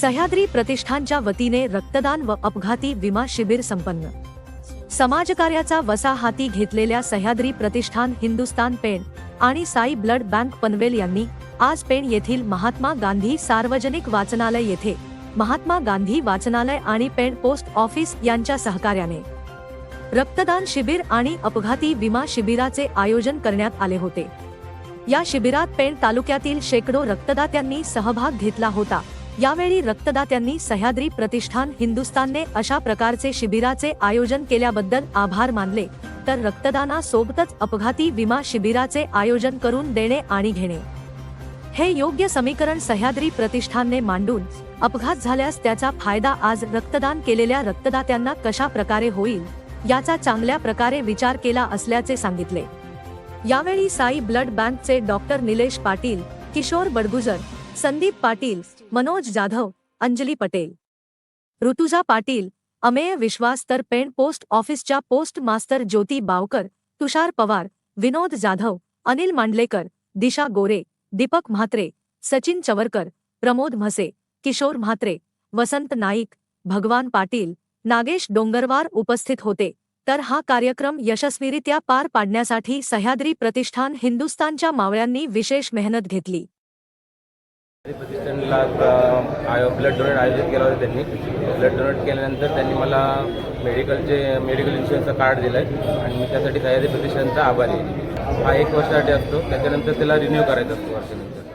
सह्याद्री प्रतिष्ठानच्या वतीने रक्तदान व अपघाती विमा शिबिर संपन्न. समाजकार्याचा वसा हाती घेतलेल्या सह्याद्री प्रतिष्ठान हिंदुस्तान पेण आणि साई ब्लड बँक पनवेल यांनी आज पेण येथील महात्मा गांधी सार्वजनिक वाचनालय येथे महात्मा गांधी वाचनालय आणि पेण पोस्ट ऑफिस यांच्या सहकार्याने रक्तदान शिबिर आणि अपघाती विमा शिबिराचे आयोजन करण्यात आले होते. या शिबिरात पेण तालुक्यातील शेकडो रक्तदात्यांनी सहभाग घेतला होता. यावेळी रक्तदात्यांनी सह्याद्री प्रतिष्ठान हिंदुस्तानने अशा प्रकारचे शिबिराचे आयोजन केल्याबद्दल आभार मानले. तर रक्तदानासोबतच अपघाती विमा शिबिराचे आयोजन करून देणे आणि घेणे. हे योग्य समीकरण सह्याद्री प्रतिष्ठानने मांडून अपघात झाल्यास त्याचा फायदा आज रक्तदान केलेल्या रक्तदात्यांना कशा प्रकारे होईल याचा चांगल्या प्रकारे विचार केला असल्याचे सांगितले. यावेळी साई ब्लड बँकचे डॉक्टर निलेश पाटील किशोर बडगुजर संदीप पाटील मनोज जाधव अंजली पटेल. ऋतुजा पाटील अमेय विश्वास तर पेण पोस्ट ऑफिसच्या पोस्ट मास्तर ज्योती बावकर तुषार पवार विनोद जाधव अनिल मांडलेकर दिशा गोरे दीपक म्हात्रे सचिन चवरकर प्रमोद म्हसे किशोर म्हात्रे वसंत नाईक भगवान पाटील नागेश डोंगरवार उपस्थित होते. तर हा कार्यक्रम यशस्वीरित्या पार पाडण्यासाठी सह्याद्री प्रतिष्ठान हिंदुस्थानच्या मावळ्यांनी विशेष मेहनत घेतली. प्रतिष्ठानला आय ब्लड डोनेट आयोजित केलं होतं त्यांनी. ब्लड डोनेट केल्यानंतर त्यांनी मला मेडिकलचे मेडिकल इन्शुरन्सचं कार्ड दिलं आहे आणि मी त्यासाठी सह्याद्री प्रतिष्ठानचा आभारी आहे. हा एक वर्षासाठी असतो. त्याच्यानंतर त्याला रिन्यू करायचा असतो वर्षानंतर.